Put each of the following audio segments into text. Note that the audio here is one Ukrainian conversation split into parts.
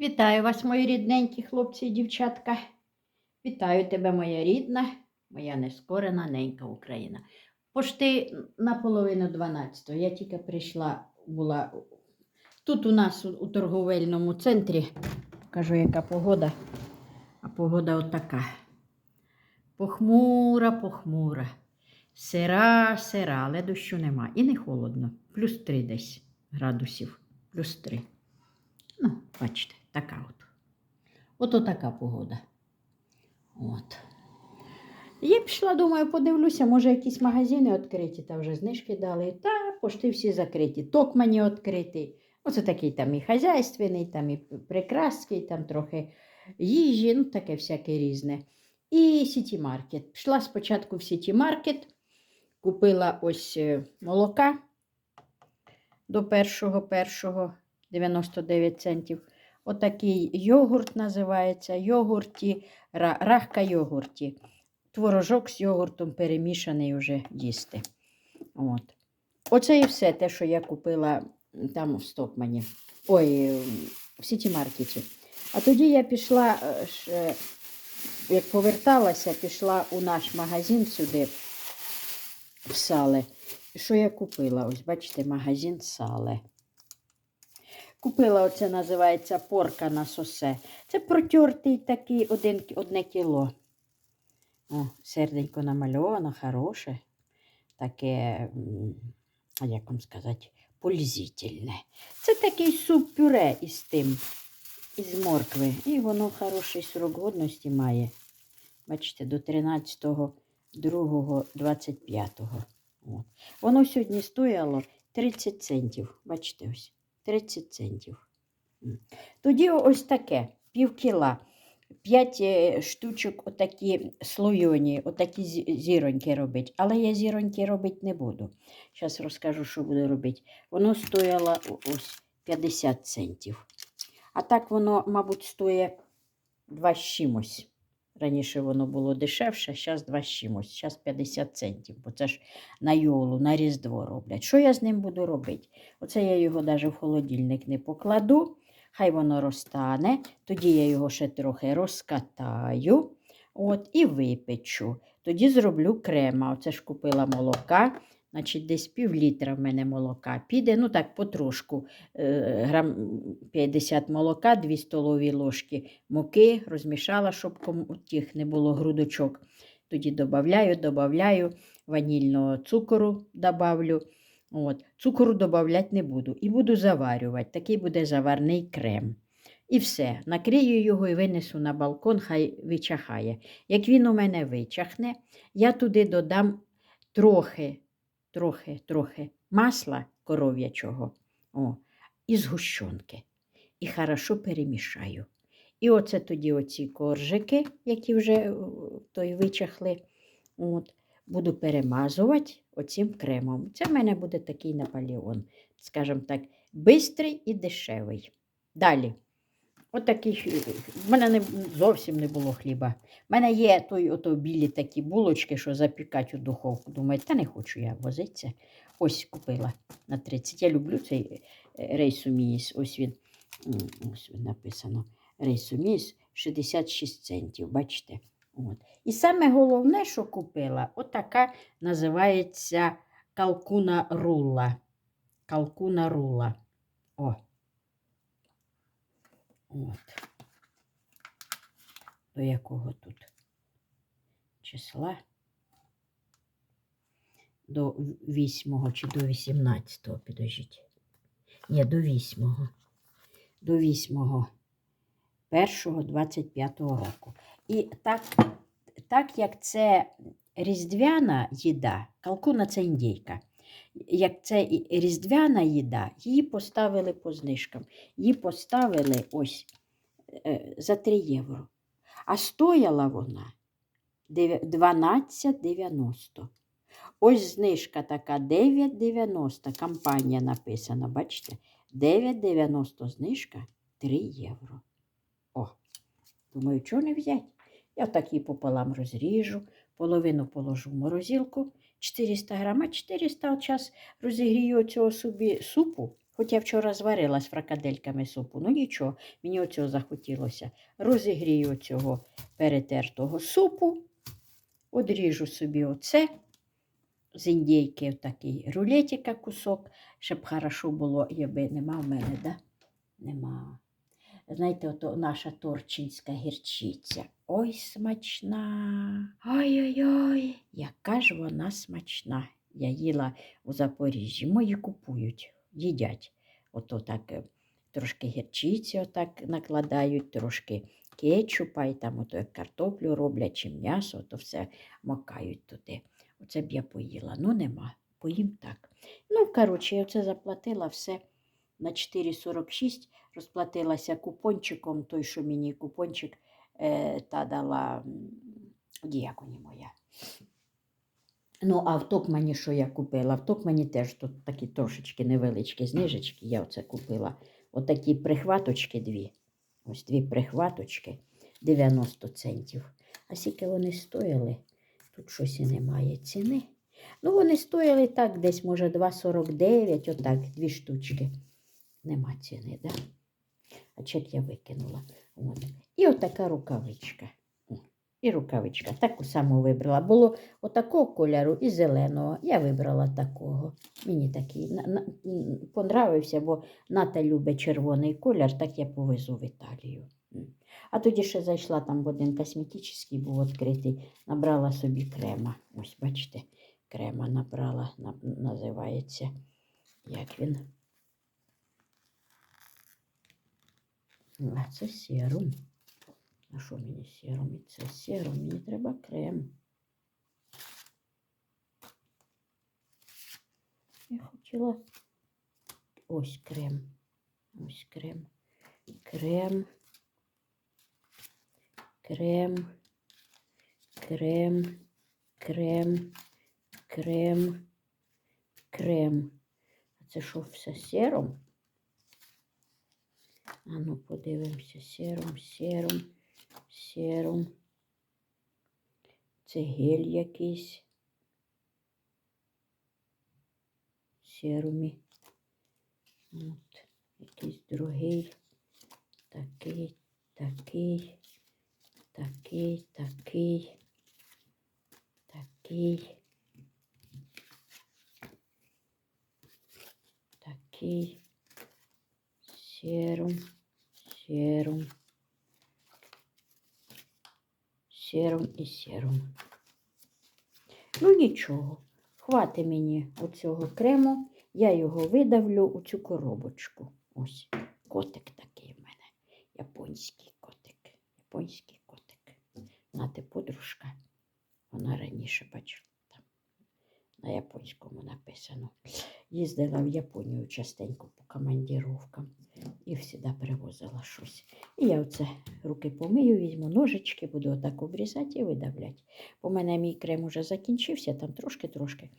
Вітаю вас, мої рідненькі хлопці і дівчатка. Вітаю тебе, моя рідна, моя нескорена ненька Україна. Пошти наполовину 12 Я тільки прийшла, була тут у нас у, торговельному центрі. Покажу, яка погода. А погода отака. Похмура, похмура. Сира, сира, але дощу нема. І не холодно. Плюс 3 десь градусів. Плюс 3. Бачите, така от. Ото така погода. От. Я пішла, думаю, подивлюся, може якісь магазини відкриті, та вже знижки дали. Та пошти всі закриті. Ток мені відкритий. Оце такий там і хазяйственний, там і прикраски, там трохи їжі, ну таке всяке різне. І Сіті Маркет. Пішла спочатку в Сіті Маркет, купила ось е, молока до першого першого 99 центів. Отакий йогурт називається. Йогурті, рахка йогурті. Творожок з йогуртом перемішаний вже їсти. От. Оце і все те, що я купила там в Стокмані. Ой, в Сіті Маркеті. А тоді я пішла, е, як поверталася, пішла у наш магазин сюди, в сале. Що я купила? Ось, бачите, магазин сале. Купила, оце називається порка на сосе. Це протертий такий один, одне кіло. О, серденько намальовано, хороше. Таке, як вам сказати, пользительне. Це такий суп-пюре із тим, із моркви. І воно хороший срок годності має. Бачите, до 13.02.25. От. Воно сьогодні стояло 30 центів. Бачите, ось 30 центів. Тоді ось таке, пів кіла. 5 штучок отакі слойоні, отакі зіроньки робить. Але я зіроньки робити не буду. Зараз розкажу, що буду робити. Воно стояло ось 50 центів. А так воно, мабуть, стоїть 2 з чимось. Раніше воно було дешевше, зараз 2 з чимось, зараз 50 центів, бо це ж на йолу, на Різдво роблять. Що я з ним буду робити? Оце я його навіть в холодильник не покладу. Хай воно розтане, тоді я його ще трохи розкатаю от, і випечу. Тоді зроблю крема. Оце ж купила молока, значить десь пів літра в мене молока піде. Ну так, потрошку. Е, грам 50 молока, 2 столові ложки муки, розмішала, щоб тих не було грудочок. Тоді додаю, додаю, ванільного цукору добавлю. От. Цукору додавати не буду. І буду заварювати. Такий буде заварний крем. І все. Накрию його і винесу на балкон, хай вичахає. Як він у мене вичахне, я туди додам трохи, трохи, трохи масла коров'ячого о, і згущенки. І хорошо перемішаю. І оце тоді оці коржики, які вже е, той вичахли. От буду перемазувати оцим кремом. Це в мене буде такий Наполеон, скажімо так, бистрий і дешевий. Далі. Отакий, в мене не, зовсім не було хліба. У мене є той, ото білі такі булочки, що запікати у духовку. Думаю, та не хочу я возитися. Ось купила на 30. Я люблю цей е, рейсуміс. Ось він, ось він написано. Рейсуміс 66 центів. Бачите? От. І саме головне, що купила, отака називається калкуна рула. Калкуна рула. О. От. До якого тут числа? До 8 чи до 18, підождіть. Ні, до 8. До 8 1 25 року. І так, так як це різдвяна їда, калкуна це індійка. Як це різдвяна їда, її поставили по знижкам. Її поставили ось е, за 3 євро. А стояла вона 12,90. Ось знижка така 9,90. Кампанія написана, бачите? 9,90 знижка 3 євро. О, думаю, чого не взяти? Я так її пополам розріжу, половину положу в морозилку, 400 грам, а 400 от час розігрію цього собі супу Хоч я вчора зварила з фракадельками супу, ну нічого, мені оцього захотілося. Розігрію оцього перетертого супу, одріжу собі оце з індійки такий рулетика кусок, щоб хорошо було, якби нема в мене, да? Нема. Знаєте, ото наша торчинська гірчиця. Ой, смачна. Ой-ой-ой, яка ж вона смачна. Я їла у Запоріжжі. Мої купують, їдять. Ото так е, трошки гірчиці отак накладають, трошки кетчупа, і там ото як картоплю роблять, чи м'ясо, то все макають туди. Оце б я поїла. Ну, нема. Поїм так. Ну, коротше, я оце заплатила все на 4,46 розплатилася купончиком, той, що мені купончик е, та дала діяконі моя. Ну, а в Токмані, що я купила? В Токмані теж тут такі трошечки невеличкі знижечки. Я оце купила. Отакі прихваточки дві. Ось дві прихваточки 90 центів. А скільки вони стояли? Тут щось і немає ціни. Ну, вони стояли так, десь, може, 2,49, отак, дві штучки. Нема ціни, да? А чек я викинула. От. І отака рукавичка. І рукавичка. Таку саму вибрала. Було отакого кольору і зеленого. Я вибрала такого. Мені такий понравився, бо Ната любить червоний колір, так я повезу в Італію. А тоді ще зайшла там в один косметичний був відкритий, набрала собі крема. Ось, бачите, крема набрала, називається. Як він? А це серум. А що мені серум? І Це серум, мені треба крем. Я хотіла ось крем. Ось крем. Крем. Крем. Крем. Крем. Крем. Крем. А це що все серум? А ну, подивимося. Серум, серум, серум. Це гель якийсь. Серумі. От, якийсь другий. Такий, такий, такий, такий, такий. Такий. Серум, серум, серум і серум. Ну нічого, хватить мені оцього крему, я його видавлю у цю коробочку. Ось котик такий в мене. Японський котик. Японський котик. Нати подружка. Вона раніше бачила на японському написано. Їздила в Японію частенько по командіровкам і завжди привозила щось. І я оце руки помию, візьму ножички, буду отак обрізати і видавляти. В мене мій крем уже закінчився, там трошки-трошки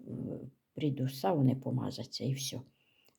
е, прийду з сауни помазатися і все.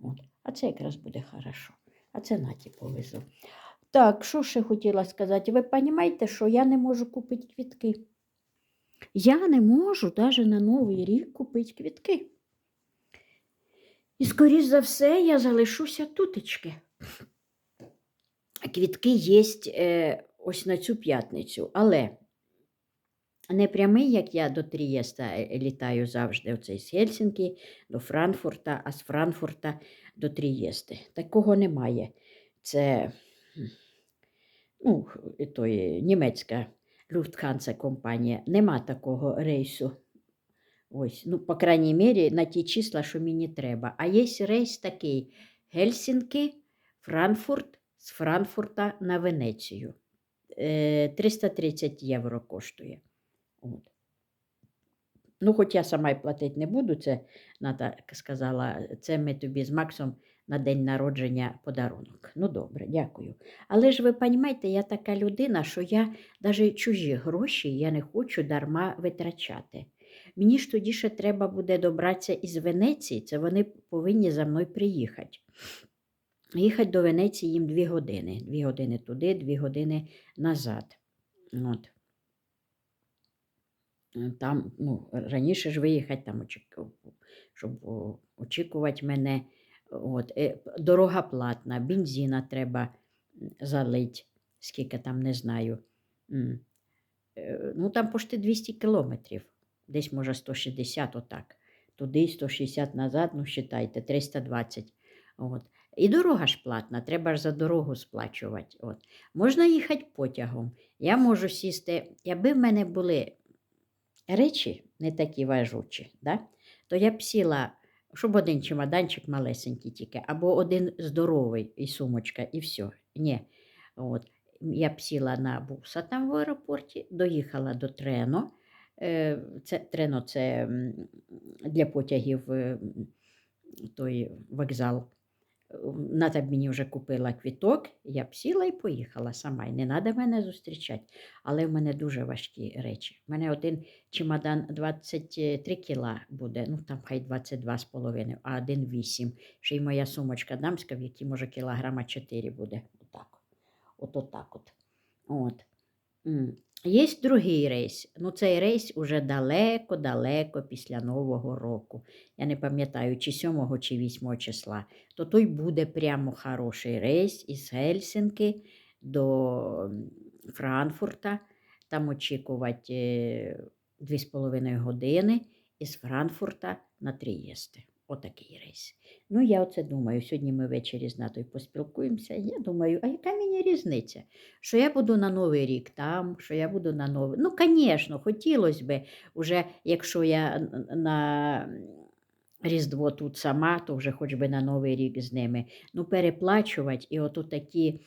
От. А це якраз буде хорошо. А це наті повезу. Так, що ще хотіла сказати? Ви розумієте, що я не можу купити квітки? Я не можу навіть на Новий рік купити квітки. І, скоріш за все, я залишуся тутечки. Квітки є е, ось на цю п'ятницю, але не прямий, як я до Трієста е, літаю завжди, оцей з Гельсінки до Франкфурта, а з Франкфурта до Трієсти. Такого немає. Це ну, той, німецька Люфтханса компанія. Нема такого рейсу. Ось, ну, по крайній мірі, на ті числа, що мені треба. А є рейс такий: Гельсінки, Франкфурт, з Франкфурта на Венецію. Е, 330 євро коштує. От. Ну, хоч я сама й платити не буду, це Ната сказала, це ми тобі з Максом на день народження подарунок. Ну, добре, дякую. Але ж ви розумієте, я така людина, що я навіть чужі гроші я не хочу дарма витрачати. Мені ж тоді ще треба буде добратися із Венеції, це вони повинні за мною приїхати. Їхати до Венеції їм дві години. Дві години туди, дві години назад. От. Там, ну, раніше ж виїхати, там, щоб очікувати мене От, е, дорога платна, бензина треба м, залить, скільки там не знаю. Е, Ну, там почти 200 кілометрів, десь може 160 отак. Туди 160 назад, ну, вважайте, 320. От. І дорога ж платна, треба ж за дорогу сплачувати. От. Можна їхати потягом. Я можу сісти, якби в мене були речі не такі важучі, да? то я б сіла, щоб один чемоданчик малесенький тільки, або один здоровий і сумочка, і все. Ні. От. Я б сіла на буса там в аеропорті, доїхала до Трено. Е, Це, Трено це для потягів е, той вокзал. Ната б мені вже купила квіток, я б сіла і поїхала сама. І не треба мене зустрічати. Але в мене дуже важкі речі. У мене один чемодан 23 кіла буде, ну там хай 22 з половиною, а один 8. Ще й моя сумочка дамська, в якій може кілограма 4 буде. Отак. От отак от. От. Є другий рейс. Ну, цей рейс уже далеко-далеко після Нового року. Я не пам'ятаю, чи 7 чи 8 числа. То той буде прямо хороший рейс із Гельсінки до Франкфурта. Там очікувати е, 2,5 години із Франкфурта на Трієсте. Отакий рейс. Ну, я оце думаю. Сьогодні ми ввечері з Натою поспілкуємося. Я думаю, а яка мені різниця? Що я буду на Новий рік там, що я буду на Новий. Ну, звісно, хотілося б, уже якщо я на Різдво тут сама, то вже хоч би на Новий рік з ними. Ну, переплачувати і отут такі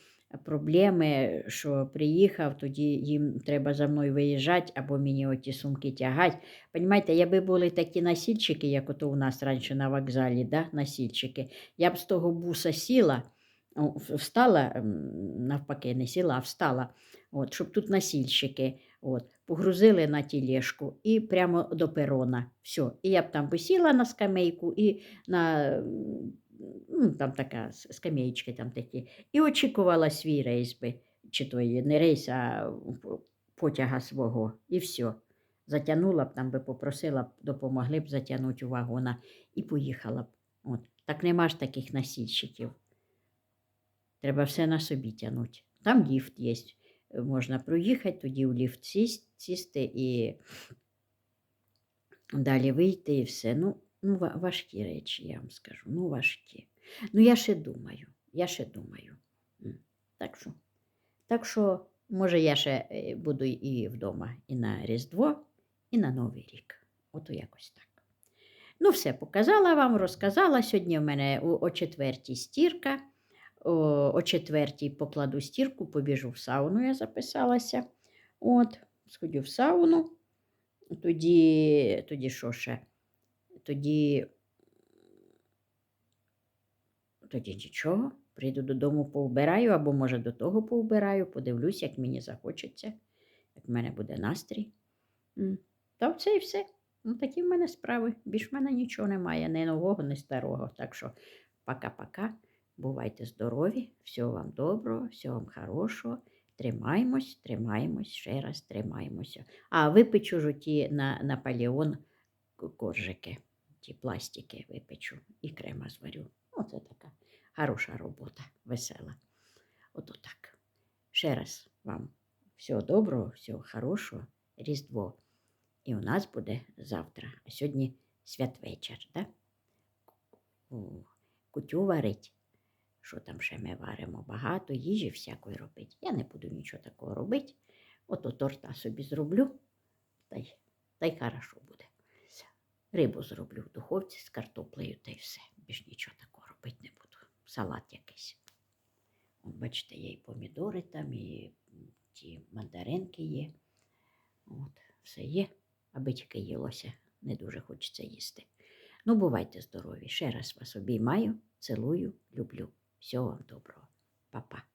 проблеми, що приїхав, тоді їм треба за мною виїжджати або мені оті сумки тягати. Понімаєте, якби були такі носільчики, як ото у нас раніше на вокзалі, да, носільчики, я б з того буса сіла, встала, навпаки, не сіла, а встала, от, щоб тут носільщики. От, погрузили на тілешку і прямо до перона. Все. І я б там посіла на скамейку і на ну, там така с- там такі, і очікувала свій рейс би, чи той не рейс, а потяга свого. І все. Затягнула б там би, попросила б, допомогли б затягнути у вагона і поїхала б. От. Так нема ж таких носільщиків. Треба все на собі тягнути. Там ліфт є. Можна проїхати, тоді в ліфт сісти і далі вийти і все. Ну, ну, важкі речі, я вам скажу. Ну, важкі. Ну, я ще думаю, я ще думаю. Так що, так що, може, я ще е, буду і вдома, і на Різдво, і на Новий рік. Ото якось так. Ну, все показала вам, розказала. Сьогодні в мене о, четвертій стірка. О четвертій покладу стірку, побіжу в сауну, я записалася. От, сходю в сауну. Тоді, тоді що ще? Тоді, тоді нічого. Прийду додому, повбираю, або, може, до того повбираю, подивлюсь, як мені захочеться, як в мене буде настрій. Та все і все. Ну, такі в мене справи. Більш в мене нічого немає, ні нового, ні старого. Так що пока-пока. Бувайте здорові, всього вам доброго, всього вам хорошого. Тримаємось, тримаємось, ще раз тримаємося. А випечу ж ті на Наполеон коржики, ті пластики випечу і крема зварю. Оце така хороша робота, весела. Ото так. Ще раз вам всього доброго, всього хорошого, Різдво. І у нас буде завтра. А сьогодні святвечір, да? Кутю варить. Що там ще ми варимо? Багато їжі всякої робить. Я не буду нічого такого робити. Ото торта собі зроблю, та й, та й хорошо буде. Рибу зроблю в духовці з картоплею та й все. Більш нічого такого робити не буду. Салат якийсь. От, бачите, є і помідори там, і ті мандаринки є. От, все є, аби тільки їлося. Не дуже хочеться їсти. Ну, бувайте здорові. Ще раз вас обіймаю, цілую, люблю. Всього вам доброго. Па-па.